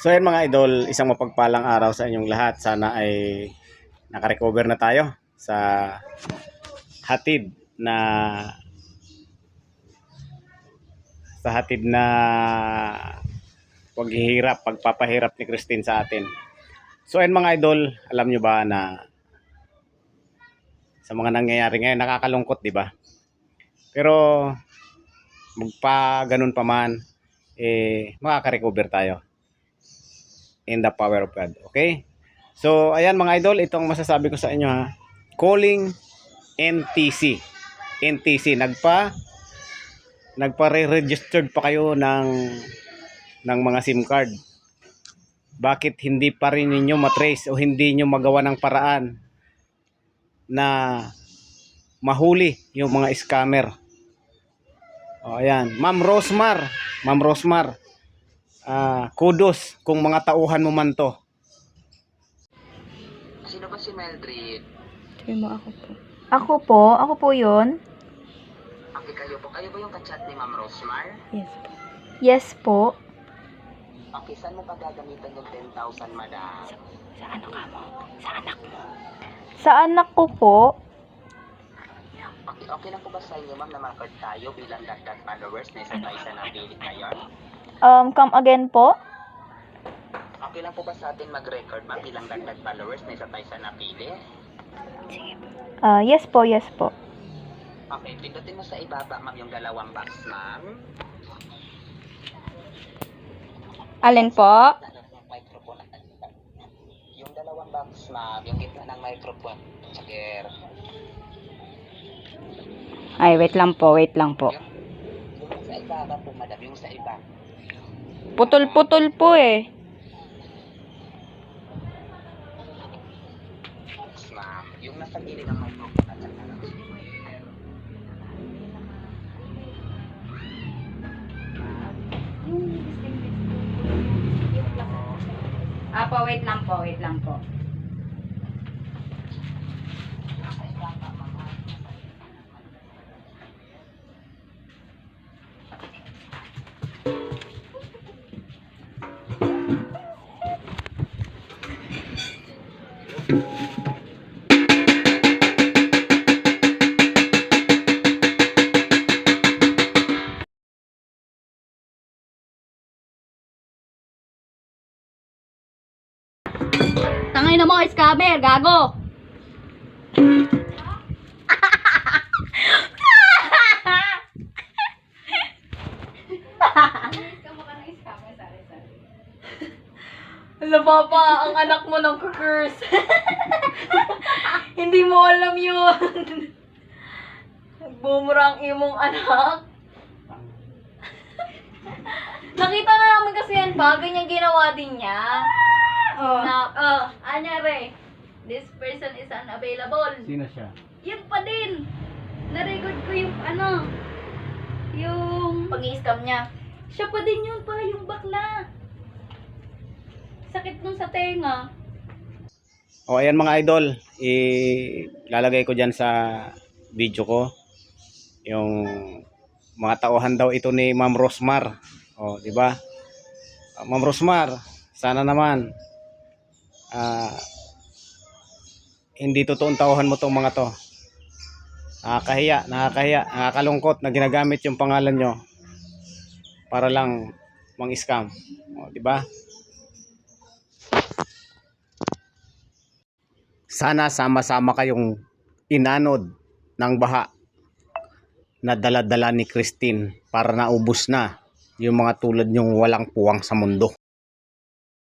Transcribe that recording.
So yan mga idol, isang mapagpalang araw sa inyong lahat. Sana ay nakarecover na tayo sa hatid na sa hatid na paghihirap, pagpapahirap ni Christine sa atin. So yan mga idol, alam nyo ba na sa mga nangyayari ngayon, nakakalungkot, di ba? Pero magpa ganun pa man, eh, makaka-recover tayo in the power of God. Okay? So, ayan mga idol, itong masasabi ko sa inyo ha. Calling NTC. NTC, nagpa nagpa-registered pa kayo ng ng mga SIM card. Bakit hindi pa rin ninyo matrace o hindi nyo magawa ng paraan na mahuli yung mga scammer? O, ayan. Ma'am Rosmar. Ma'am Rosmar. Ah, kudos kung mga tauhan mo man to. Sino ba si Mildred? Sabi mo ako po. Ako po? Ako po yun? Okay, kayo po. Kayo ba yung kachat ni Ma'am Rosmar? Yes po. Yes po. Okay, saan mo pa gagamitan yung 10,000, madam? Sa ano ka mo? Sa anak mo. Sa anak ko po? Okay, okay lang po ba sa inyo, ma'am, na ma-record tayo bilang dagdag followers na isa tayo sa napili ngayon? Um, come again po? Okay lang po ba sa atin mag-record, ma'am, bilang dagdag followers na isa tayo sa napili? Ah, yes po, yes po. Okay, pindutin mo sa ibaba, ma'am, yung dalawang box, ma'am. Alin po? Yung. Yung dalawang box, ma'am, yung gitna ng microphone. Sige. Ay, wait lang po, wait lang po. Yung sa ibaba po, madam, yung sa iba. Putol-putol po eh. Ma'am. Yung nasa gilid ng microphone at saka ng Apo, wait lang po, wait lang po. Tangay na mga scammer, gago! Alam papa, ang anak mo ng curse. Hindi mo alam yun. Bumura ang imong anak. Nakita na namin kasi yan pa, ganyan ginawa din niya. Oh. Na, oh, anyari, this person is unavailable. Sino siya? Yun pa din. Na-record ko yung ano, yung pag-i-scam niya. Siya pa din yun pa, yung bakla. Sakit nun sa tenga. O ayan mga idol, ilalagay ko dyan sa video ko yung mga tauhan daw ito ni Ma'am Rosmar. O, di ba? Ah, Ma'am Rosmar, sana naman ah hindi totoong tauhan mo tong mga to. Nakakahiya, nakakahiya, nakakalungkot na ginagamit yung pangalan nyo para lang mang-scam. O, di ba? Sana sama-sama kayong inanod ng baha na dala-dala ni Christine para naubos na yung mga tulad yung walang puwang sa mundo.